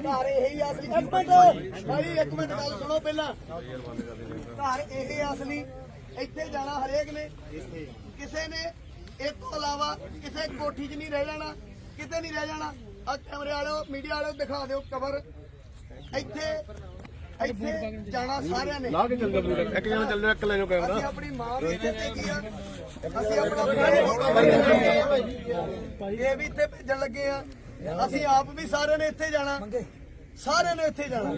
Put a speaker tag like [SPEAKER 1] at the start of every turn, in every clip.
[SPEAKER 1] ਘਰ ਇਹ ਹੀ ਅਸਲੀ ਇੱਕ ਮਿੰਟ। ਭਾਈ ਇੱਕ ਮਿੰਟ ਗੱਲ ਸੁਣੋ ਪਹਿਲਾਂ। ਘਰ ਇਹ ਅਸਲੀ। ਇੱਥੇ ਜਾਣਾ ਹਰੇਕ ਨੇ। ਕਿਸੇ ਨੇ ਇਸ ਤੋਂ ਇਲਾਵਾ ਕਿਸੇ ਕੋਠੀ 'ਚ ਨਹੀਂ ਰਹਿ ਜਾਣਾ ਕਿਤੇ ਨਹੀਂ ਰਹਿ ਜਾਣਾ। ਆ ਕੈਮਰੇ ਵਾਲਿਓ ਮੀਡੀਆ ਵਾਲਿਓ ਦਿਖਾ ਦਿਓ ਕਵਰ ਇੱਥੇ ਇੱਥੇ ਜਾਣਾ ਸਾਰਿਆਂ ਨੇ।
[SPEAKER 2] ਲਾ ਕੇ ਚੱਲ ਜਾ ਇੱਕ ਜਣਾ ਚੱਲ ਇੱਕ ਲੈ ਜਾਓ
[SPEAKER 1] ਅਸੀਂ
[SPEAKER 2] ਕੈਮਰਾ
[SPEAKER 1] ਆਪਣੀ ਮਾਂ ਵੀ ਇੱਥੇ ਭੇਜੀ ਆ? ਅਸੀਂ ਆਪਣਾ ਇਹ ਵੀ ਇੱਥੇ ਭੇਜਣ ਲੱਗੇ ਆ। ਅਸੀਂ ਆਪ ਵੀ ਸਾਰਿਆਂ ਨੇ ਇੱਥੇ ਜਾਣਾ। ਸਾਰਿਆਂ ਨੇ ਇੱਥੇ ਜਾਣਾ।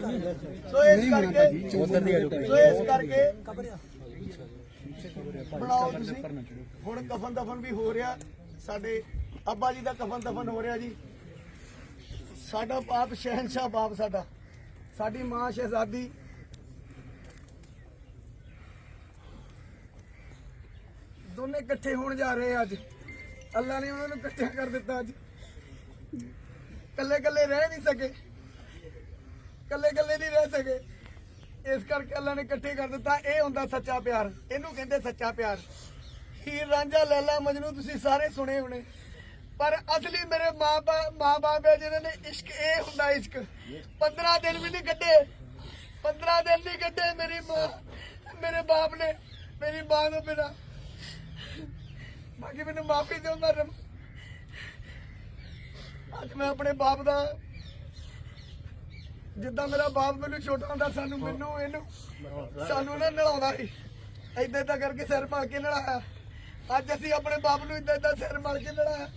[SPEAKER 1] ਸੋ ਇਸ ਕਰਕੇ ਸੋ ਇਸ ਕਰਕੇ ਬਣਾਓ ਤੁਸੀਂ। ਹੁਣ ਕਫਨ ਦਫਨ ਵੀ ਹੋ ਰਿਹਾ। ਸਾਡੇ ਅੱਬਾ ਜੀ ਦਾ ਕਫਨ ਦਫਨ ਹੋ ਰਿਹਾ ਜੀ। ਸਾਡਾ ਬਾਪ ਸ਼ਹਿਨशाह ਬਾਪ ਸਾਡਾ। ਸਾਡੀ ਮਾਂ ਸ਼ਹਿਜ਼ਾਦੀ। ਦੋਨੇ ਇਕੱਠੇ ਹੋਣ ਜਾ ਰਹੇ ਅੱਜ। ਅੱਲਾ ਨੇ ਉਹਨਾਂ ਨੂੰ ਇਕੱਠਿਆ ਕਰ ਦਿੱਤਾ ਅੱਜ। ਕੱਲੇ ਕੱਲੇ ਰਹਿ ਨਹੀਂ ਸਕੇ। ਕੱਲੇ ਕੱਲੇ ਨਹੀਂ ਰਹਿ ਸਕੇ। ਇਸ ਕਰਕੇ ਅੱਲਾ ਨੇ ਇਕੱਠੇ ਕਰ ਦਿੱਤਾ, ਇਹ ਹੁੰਦਾ ਸੱਚਾ ਪਿਆਰ। ਇਹਨੂੰ ਕਹਿੰਦੇ ਸੱਚਾ ਪਿਆਰ। ਹੀਰ ਰਾਂਝਾ ਲੈਲਾ ਮਜਨੂ ਤੁਸੀਂ ਸਾਰੇ ਸੁਣੇ ਹੋਣੇ। ਪਰ ਅਸਲੀ ਮੇਰੇ ਮਾਂ ਮਾਂ ਬਾਪ ਹੈ ਨੇ ਇਸ਼ਕ, ਇਹ ਹੁੰਦਾ ਇਸ਼ਕ। 15 ਦਿਨ ਵੀ ਨਹੀਂ ਕੱਢੇ। 15 ਦਿਨ ਨਹੀਂ ਕੱਢੇ ਮੇਰੀ ਮਾਂ। ਮੇਰੇ ਬਾਪ ਨੇ, ਮੇਰੀ ਮਾਂ ਨੂੰ ਬਿਨਾ। ਬਾਕੀ ਮੈਨੂੰ ਮਾਫੀ ਦਿਓ, ਮੈਂ ਅੱਜ ਮੈਂ ਆਪਣੇ ਬਾਪ ਦਾ ਜਿੱਦਾਂ ਮੇਰਾ ਬਾਪ ਮੈਨੂੰ ਛੋਟਾ ਹੁੰਦਾ ਸਾਨੂੰ ਮੈਨੂੰ ਇਹਨੂੰ ਸਾਨੂੰ ਨਾ ਨਲਾਉਂਦਾ ਸੀ। ਏਦਾਂ ਏਦਾਂ ਕਰਕੇ ਸਿਰ ਪਾ ਕੇ ਨਲਾਇਆ ਅੱਜ ਅਸੀਂ ਆਪਣੇ ਬਾਪ ਨੂੰ ਏਦਾਂ ਏਦਾਂ ਸਿਰ ਮਾਰ ਕੇ ਨਲਾਇਆ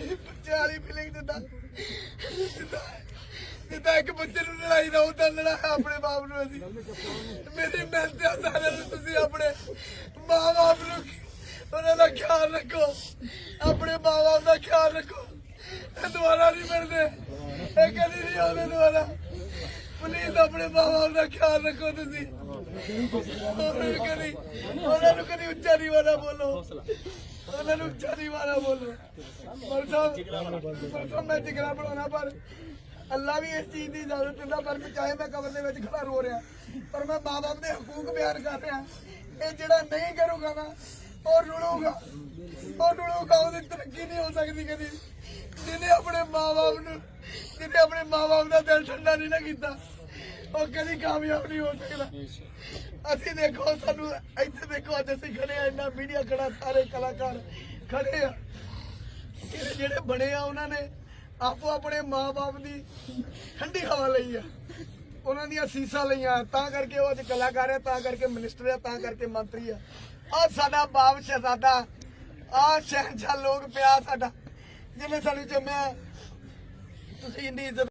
[SPEAKER 1] ਬੱਚੇ ਵਾਲੀ ਫੀਲਿੰਗ ਦਿੰਦਾ ਜਿੱਦਾਂ ਇੱਕ ਬੱਚੇ ਨੂੰ ਲੜਾਈ ਦਾ ਉਦਾਂ ਲੜਾਇਆ ਆਪਣੇ ਬਾਪ ਨੂੰ ਅਸੀਂ। ਮੇਰੀ ਮਿਹਨਤ ਆ ਸਾਰਿਆਂ ਨੂੰ ਤੁਸੀਂ ਆਪਣੇ ਮਾਂ ਬਾਪ ਨੂੰ ਉਹਨਾਂ ਦਾ ਖਿਆਲ ਰੱਖੋ। ਆਪਣੇ ਮਾਂ ਬਾਪ ਦਾ ਖਿਆਲ ਰੱਖੋ। ਇਹ ਦੁਬਾਰਾ ਨਹੀਂ ਮਿਲਦੇ। ਇਹ ਕਦੀ ਨਹੀਂ ਆਉਂਦੇ ਦੁਬਾਰਾ। ਪਲੀਜ਼ ਆਪਣੇ ਮਾਂ ਬਾਪ ਦਾ ਖਿਆਲ ਰੱਖੋ ਤੁਸੀਂ। ਉਹਨਾਂ ਨੂੰ ਕਦੀ ਉਹਨਾਂ ਨੂੰ ਕਦੀ ਉੱਚਾ ਨਹੀਂ ਵਾਲਾ ਬੋਲੋ। ਉਹਨਾਂ ਨੂੰ ਉੱਚਾ ਨਹੀਂ ਵਾਲਾ ਬੋਲੋ ਪਰਸੋਂ ਮੈਂ ਜਿਗਰਾ ਬਣਾਉਣਾ, ਪਰ ਅੱਲਾ ਵੀ ਇਸ ਚੀਜ਼ ਦੀ ਇਜਾਜ਼ਤ ਦਿੰਦਾ, ਪਰ ਮੈਂ ਚਾਹੇ ਮੈਂ ਕਬਰ ਦੇ ਵਿੱਚ ਖੜਾ ਰੋ ਰਿਹਾ, ਪਰ ਮੈਂ ਮਾਂ ਬਾਪ ਦੇ ਹਕੂਕ ਬਿਆਨ ਕਰ ਰਿਹਾ। ਇਹ ਜਿਹੜਾ ਨਹੀਂ ਕਰੂਗਾ ਨਾ, ਉਹ ਰੁਲੂਗਾ। ਉਹ ਰੁਲੂਗਾ, ਉਹਦੀ ਤਰੱਕੀ ਨਹੀਂ ਹੋ ਸਕਦੀ ਕਦੀ। ਜਿਹਨੇ ਆਪਣੇ ਮਾਂ ਬਾਪ ਨੂੰ ਜਿਹਨੇ ਆਪਣੇ ਮਾਂ ਬਾਪ ਦਾ ਦਿਲ ਠੰਡਾ ਨਹੀਂ ਨਾ ਕੀਤਾ, ਉਹ ਕਦੀ ਕਾਮਯਾਬ ਨਹੀਂ ਹੋ ਸਕਦਾ। ਅਸੀਂ ਦੇਖੋ, ਸਾਨੂੰ ਇੱਥੇ ਦੇਖੋ, ਅੱਜ ਅਸੀਂ ਖੜੇ ਆ, ਇੰਨਾ ਮੀਡੀਆ ਖੜਾ, ਸਾਰੇ ਕਲਾਕਾਰ ਖੜੇ ਆ। ਜਿਹੜੇ ਬਣੇ ਆ, ਉਹਨਾਂ ਨੇ ਆਪੋ ਆਪਣੇ ਮਾਪੇ ਦੀ ਠੰਡੀ ਹਵਾ ਲਈ ਆ। ਉਹਨਾਂ ਦੀਆਂ ਸੀਸਾਂ ਲਈਆਂ, ਤਾਂ ਕਰਕੇ ਉਹ ਅੱਜ ਕਲਾਕਾਰ ਆ, ਤਾਂ ਕਰਕੇ ਮਿਨਿਸਟਰ ਹੈ ਤਾਂ ਕਰਕੇ ਮੰਤਰੀ ਆ। ਆ ਸਾਡਾ ਬਾਪ ਸ਼ਹਿਜ਼ਾਦਾ ਆ ਸ਼ਹਿਨशाह ਲੋਕ ਪਿਆ ਸਾਡਾ। ਜਿਹਨੇ ਸਾਨੂੰ ਜੰਮਿਆ ਤੁਸੀਂ ਇੰਨੀ ਇੱਜ਼ਤ